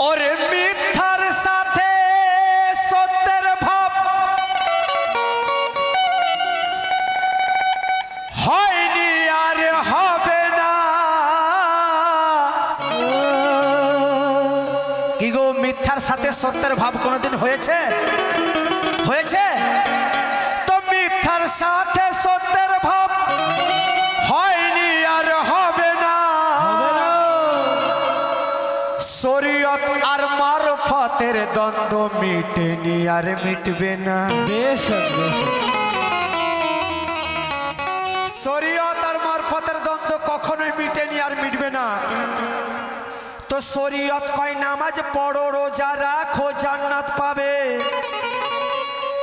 ওরে মিথ্যার সাথে সত্যের ভাব। হয়নি আর হবে না। কি গো, মিথ্যার সাথে সত্যের ভাব কোনোদিন হয়েছে? দ্বন্দ্ব মিটেনি আর মিটবে না বেশ শরীয়ত আর মারফতের দ্বন্দ্ব কখনোই মিটেনি আর মিটবে না তো শরীয়ত কয় নামাজ পড়ো রোজা রাখো জান্নাত পাবে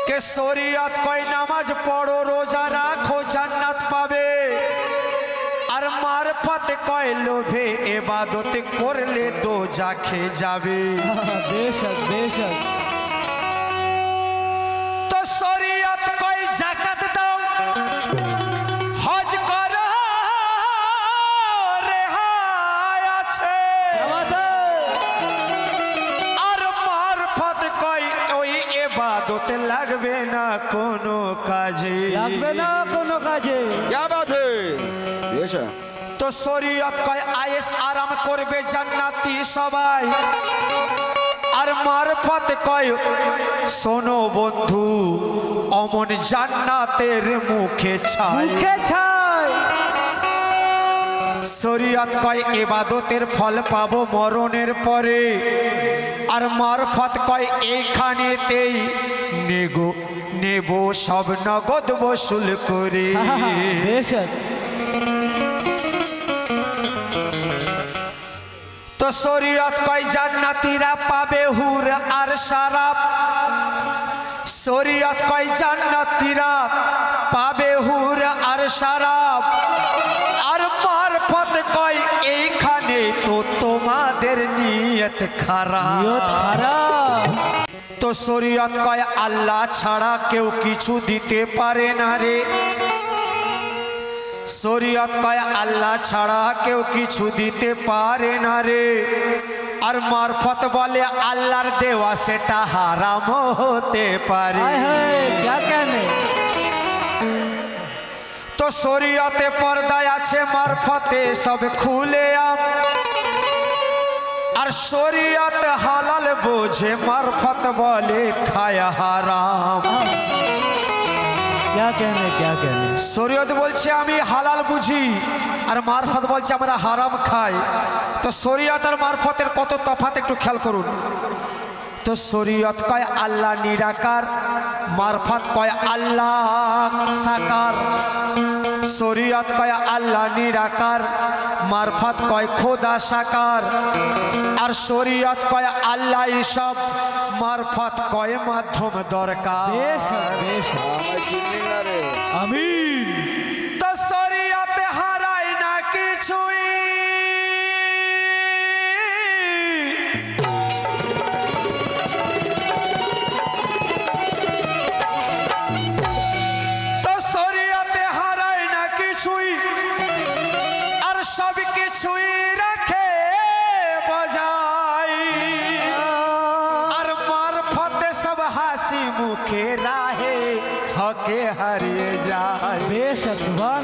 কে শরীয়ত কয় নামাজ পড়ো রোজা রাখো জান্নাত পাবে মারফত কয় লোভে এবাদত করলে তো জাখে যাবে। বেশ বেশ। শরীয়ত কয় আয়েস আরাম করবে জান্নাতি সবাই। আর মারফত কয় শোনো বন্ধু অমন জান্নাতের মুখে ছাই। মুখে ছাই। শরীয়ত কয় এবাদতের ফল পাবো মরণের পরে। আর মারফত কয় এইখানেতেই নেগো নেব সব নগদ বসুল করে। শরীয়ত কয় জান্নাতীরা পাবে হুর আর সারাপ। শরীয়ত কয় জান্নাতীরা পাবে হুর আর সারাপ। আর মারফত কয় এইখানে তো তোমাদের নিয়ত খারাপ। নিয়ত খারাপ। তো শরীয়ত কয় আল্লাহ ছাড়া কেউ কিছু দিতে পারে না রে। শরীয়ত কয় আল্লাহ ছাড়া কেউ কিছু দিতে পারে না রে। আর মারফত বলে আল্লাহর দেওয়া সেটা হারাম হতে পারে। তো শরীয়তে পর্দায় আছে মারফতে সব খুলে আম। আর শরীয়ত হালাল বোঝে মারফত বলে খায় হারাম। শরীয়ত বলছে, আমি হালাল বুঝি, আর মারফত বলছে, আমরা হারাম খাই। তো শরীয়ত আর মারফতের কত তফাৎ একটু খেয়াল করুন। তো শরীয়ত কয়, আল্লাহ নিরাকার, মারফত কয়, আল্লাহ সাকার। শরীয়ত কয় আল্লাহ নিরাকার মারফত কয় খোদা সাকার। আর শরীয়ত কয় আল্লাহ সব মারফত কয় মাধ্যম দরকার। বেশ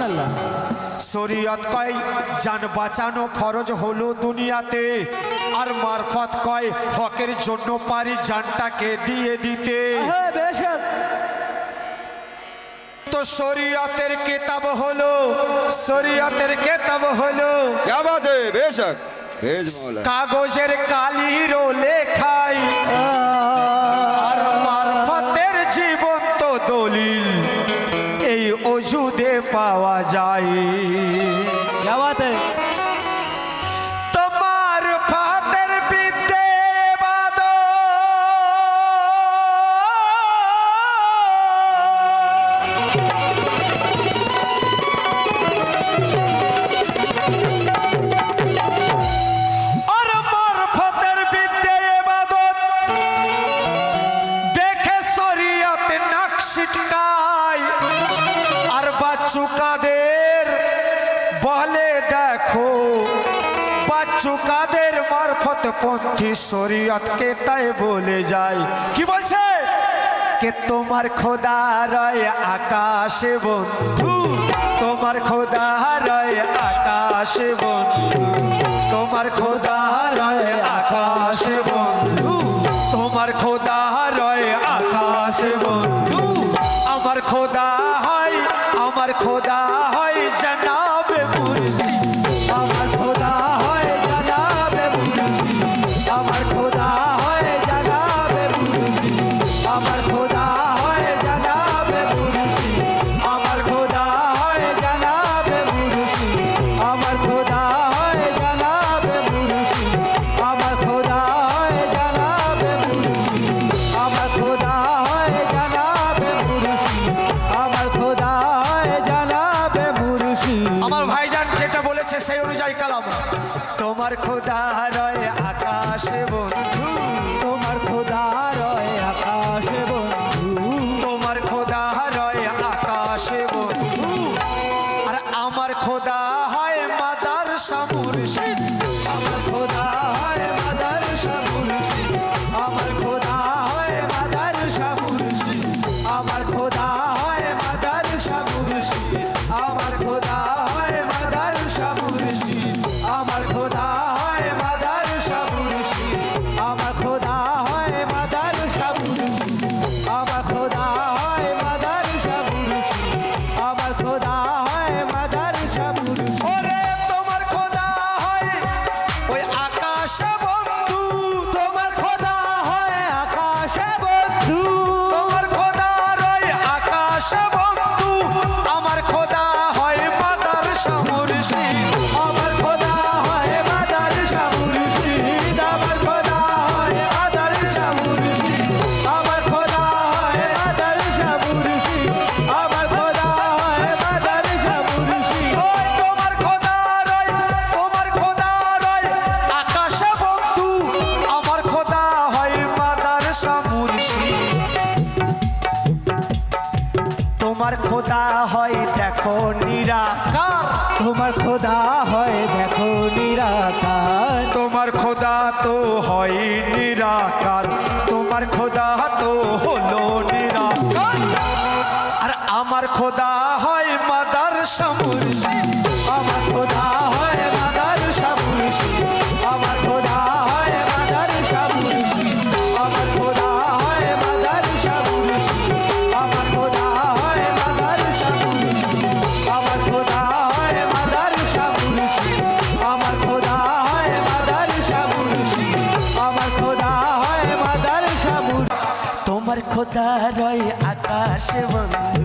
আল্লাহ শরীয়ত কয় যান বাঁচানো ফরজ হলো দুনিয়াতে। আর মারফত কয় হকের জন্য পারি যানটাকে দিয়ে দিতে। তো শরীয়তের কেতাব হলো শরীয়তের কেতাব হলো। কাগজের কালির লেখায় क्या बात है পন্থী শরীয়তকে তাই বলে যায় কি বলছে? কে তোমার খোদা রয় আকাশে বন্ধু? তোমার খোদা রয় আকাশে বন্ধু। তোমার খোদা রয় আছে সেই অনুযায়ী কালাম। তোমার খোদা রয় আকাশে বন্ধু তোমার খোদা হয় দেখো নিরাকার। তোমার খোদা হয় দেখো নিরাকার। তোমার খোদা তো হয় নিরাকার। তোমার খোদা তো হলো নিরাকার। আর আমার খোদা হয় মাদার সামুর Tá chegando.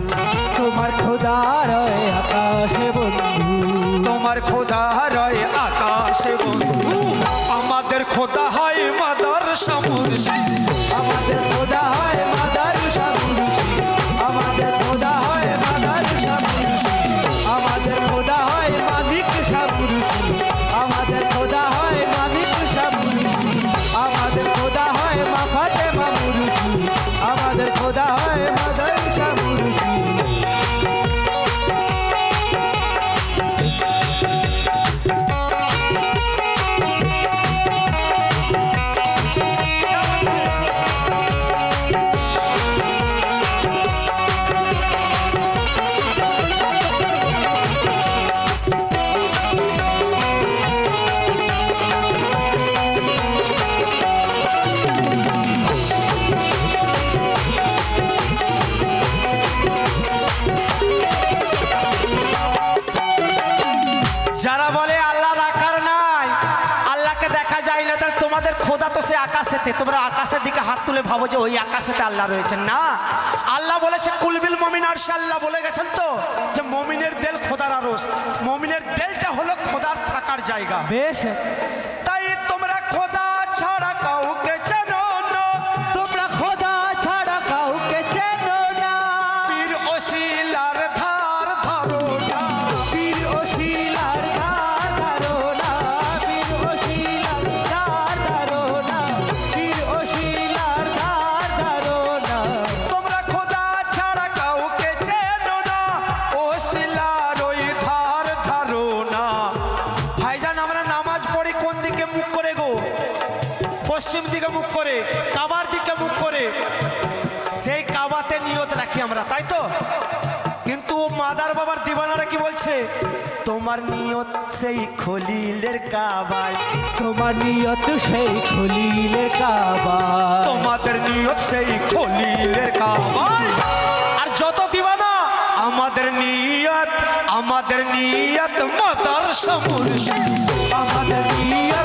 আকাশে, তোমরা আকাশের দিকে হাত তুলে ভাবো যে ওই আকাশেতে আল্লাহ রয়েছেন। না, আল্লাহ বলেছে কুলবিল মমিন আর আল্লাহ বলে গেছেন তো, যে মমিনের দেল খোদার আরস মমিনের দেলটা হলো খোদার থাকার জায়গা। বেশ। বলছে তোমার নিয়ত সেই খলিলের কাবায়। তোমার নিয়ত সেই খলিলের কাবা তোমাদের নিয়ত সেই খলিলের কাবায়। আর যত দিবানা আমাদের নিয়ত আমাদের নিয়ত মাদার সমুর আমাদের নিয়ত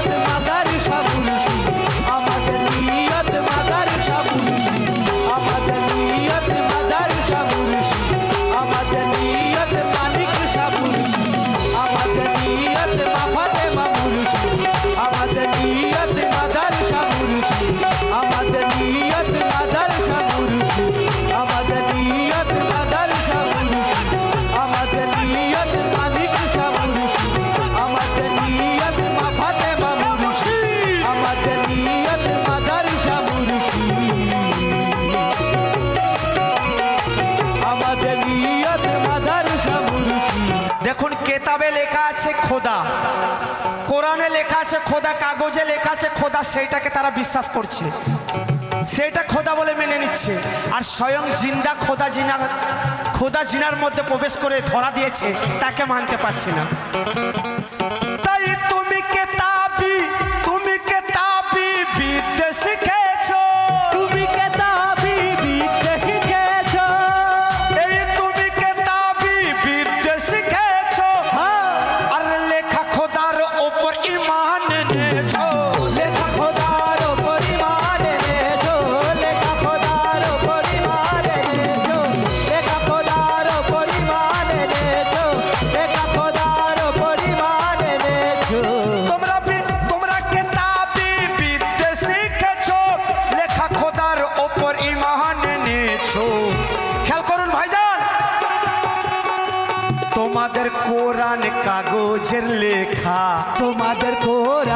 আছে খোদা। কোরআনে লেখা আছে খোদা, কাগজে লেখা আছে খোদা, সেইটাকে তারা বিশ্বাস করছে। সেটা খোদা বলে মেনে নিচ্ছে। আর স্বয়ং জিন্দা খোদা জিনা, খোদা জিনার মধ্যে প্রবেশ করে ধরা দিয়েছে, তাকে মানতে পারছে না। भोजन लेखा। तो तुम्हारे पर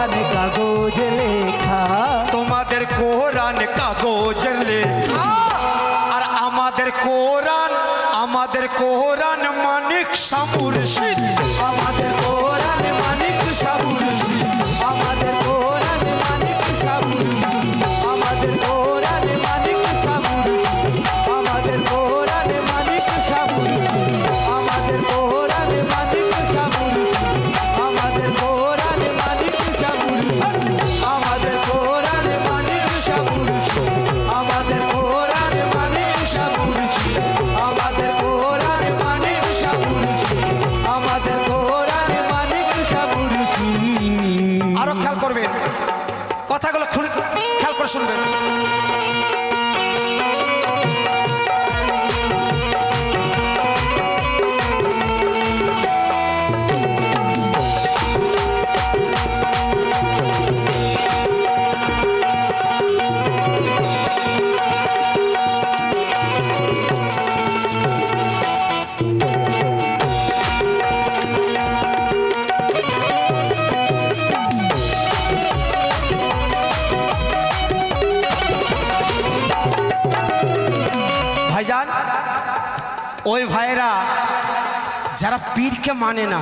পীরকে মানে না।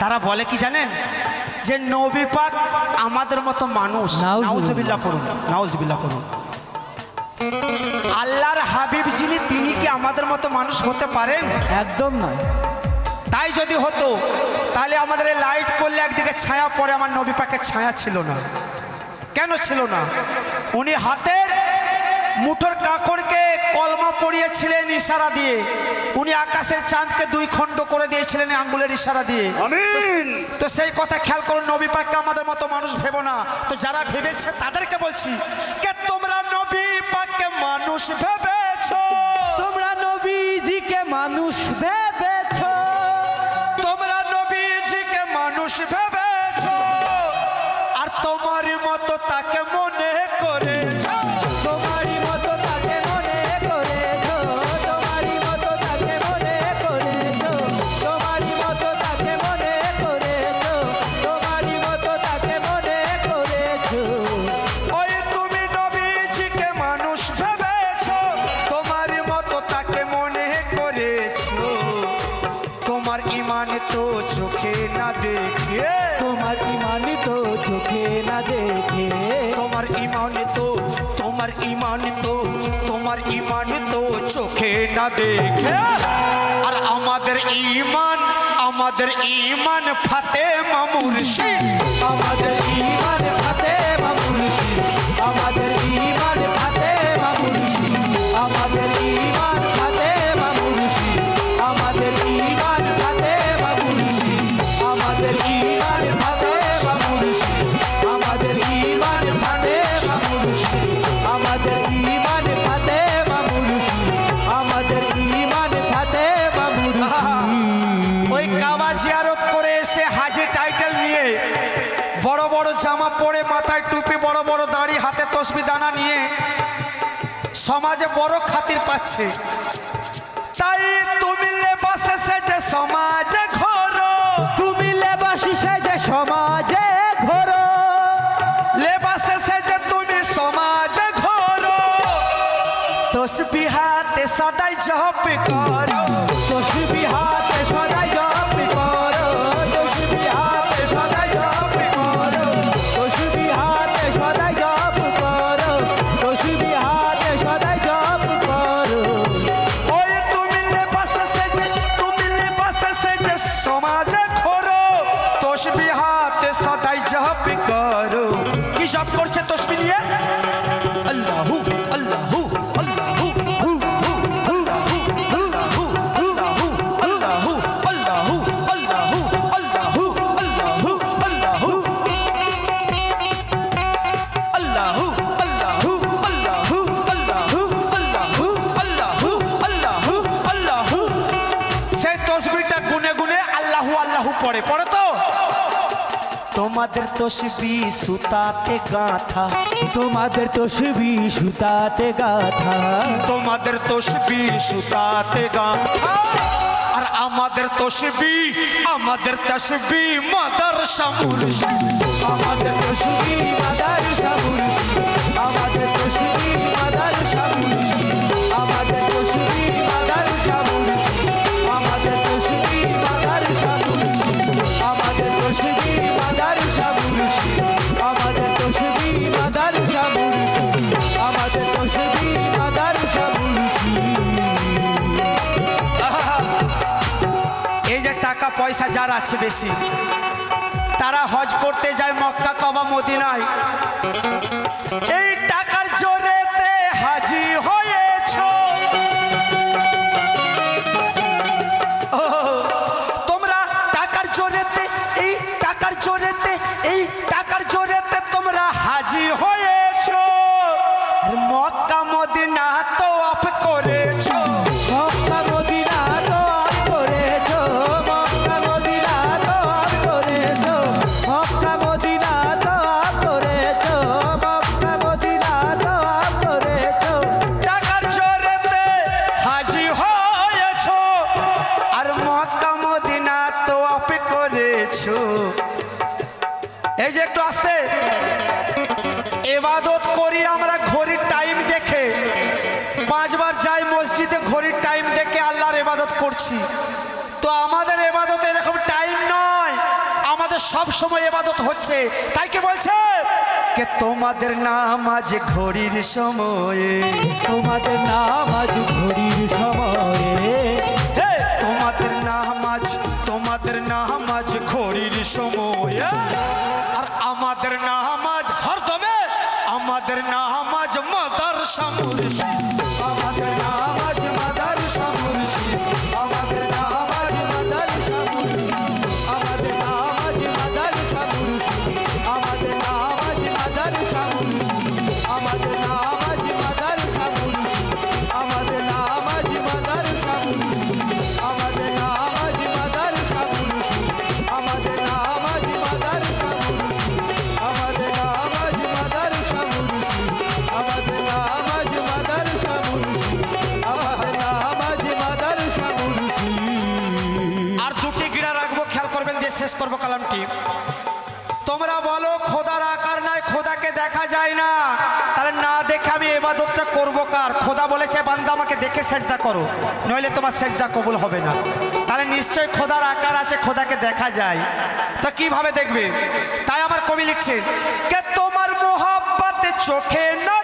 তারা বলে কি জানেন? যে নবী পাক আমাদের মতো মানুষ। নাউজবিল্লা পড়ুন নাউজবিল্লা পড়ুন। আল্লাহর হাবিব যিনি তিনি কি আমাদের মতো মানুষ হতে পারেন? একদম নয় তাই যদি হতো তাহলে আমাদের লাইট পড়লে একদিকে ছায়া পড়ে আমার নবী পাকের ছায়া ছিল না। কেন ছিল না? উনি হাতের মুঠোর কাকড়কে কলমা পড়িয়েছিলেন ইশারা দিয়ে। উনি আকাশের চাঁদকে দুই খণ্ড করে দিয়েছিলেন আঙ্গুলের ইশারা দিয়ে। আমিন। তো সেই কথা খেয়াল করুন নবী পাককে আমাদের মতো মানুষ ভেবো না। তো যারা ভেবেছে তাদেরকে বলছি কে তোমরা নবী পাককে মানুষ ভেবেছো? তোমরা নবীজিকে মানুষ ভেবেছো। তোমরা নবীজিকে মানুষ ভেবেছো। আর তোমার মতো তাকে মনে না দেখে। আর আমাদের ইমান আমাদের ইমান ফাতে মামুর আমাদের সমাজে বড় খাতির পাচ্ছে। তোমাদের তসবি সুতাতে গাঁথা। তোমাদের তসবি সুতাতে গাথা। তোমাদের তসবি সুতাতে গাঁথা। আর আমাদের তসবি আমাদের তসবি মাদার শামুল। আমাদের তসবি মাদার সামুরসি পয়সা যার আছে বেশি। তারা হজ করতে যায় মক্কা কবা মদিনায়। এই টাকার এই যে একটু আসতে। এবাদত করি আমরা ঘড়ির টাইম দেখে। পাঁচবার যাই মসজিদে ঘড়ির টাইম দেখে আল্লাহর এবাদত করছি। তো আমাদের এবাদত এরকম টাইম নয়। আমাদের সব সময় এবাদত হচ্ছে। তাই কি বলছে? কে তোমাদের নাম আজ ঘড়ির সময়ে। তোমাদের নাম আজ ঘড়ির সময়ে। তোমাদের তোমাদের নামাজ তোমাদের নামাজ ঘড়ির সময়। chamou de তোমরা বলো, খোদার আকার নাই খোদাকে দেখা যায় না। তাহলে না দেখে আমি এবাদতটা করব কার? খোদা বলেছে, বান্দা আমাকে দেখে সেজদা করো, নইলে তোমার সেজদা কবুল হবে না। তাহলে নিশ্চয়ই খোদার আকার আছে, খোদাকে দেখা যায়। তো কীভাবে দেখবে? তাই আমার কবি লিখছে, কে তোমার মোহাব্বতে চোখে না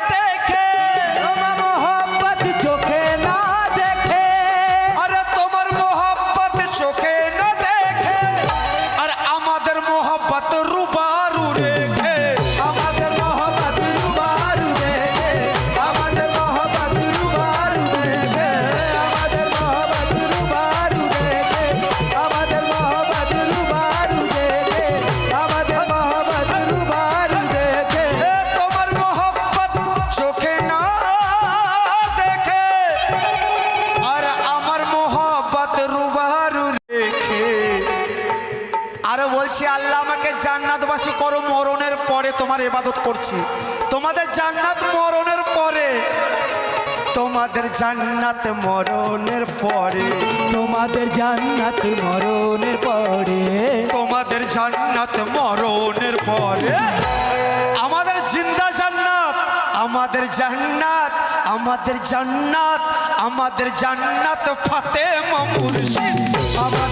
আরও বলছি আল্লাহ আমাকে জান্নাতবাসী করো মরণের পরে তোমার ইবাদত করছি। তোমাদের জান্নাত মরণের পরে তোমাদের জান্নাত মরণের পরে। তোমাদের জান্নাত মরণের পরে। তোমাদের জান্নাত মরণের পরে। আমাদের জিন্দা জান্নাত আমাদের জান্নাত আমাদের জান্নাত আমাদের জান্নাত ফাতেমা মুর্শিদ। আমাদের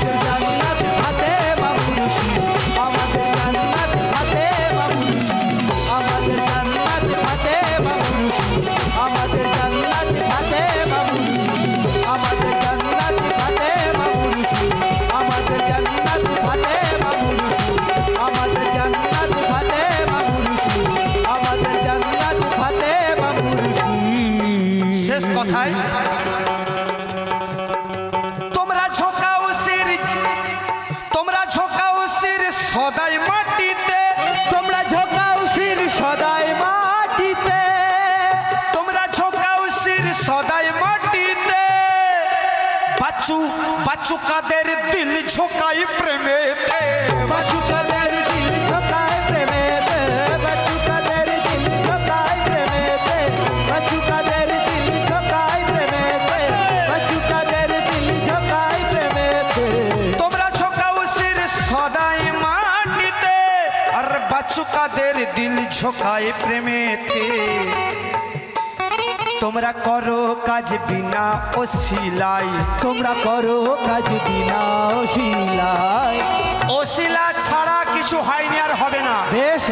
মাচুকাদের দিল ঝোকাই প্রেমেতে মাচুকাদের দিল ঝোকাই প্রেমেতে মাচুকাদের দিল ঝোকাই প্রেমেতে মাচুকাদের দিল ঝোকাই প্রেমেতে মাচুকাদের দিল ঝোকাই প্রেমেতে তোমরা ঝোকাও সির সদাই মাটিতে আর বাচুকাদের দিল ঝোকাই প্রেমেতে তোমরা করো কাজ বিনা ওসিলাই তোমরা করো কাজ বিনা শিলায় ওসিলা ছাড়া কিছু হয়নি আর হবে না। বেশ।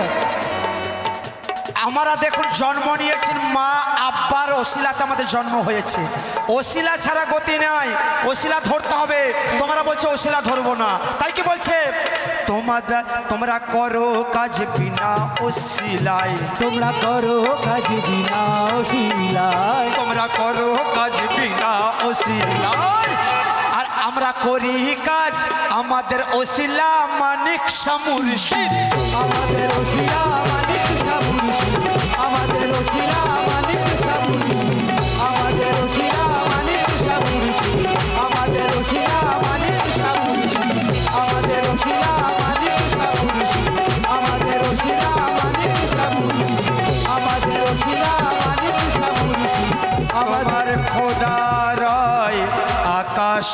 আমরা দেখুন জন্ম নিয়েছেন মা আব্বার ওসিলাতে আমাদের জন্ম হয়েছে। ওসিলা ছাড়া গতি নাই ওসিলা ধরতে হবে। তোমরা বলছো ওসিলা ধরবো না। তাই কি বলছে? তোমরা তোমরা করো কাজ বিনা ওসিলাই তোমরা করো কাজ বিনা শিলায়। তোমরা করো কাজ বিনা ওসিলাই আর আমরা করি কাজ আমাদের ওসিলা মানিক সামুর্শিদ আমাদের ওসিলা মানিক সাবুরশি আমাদের ওসিলা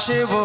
chegou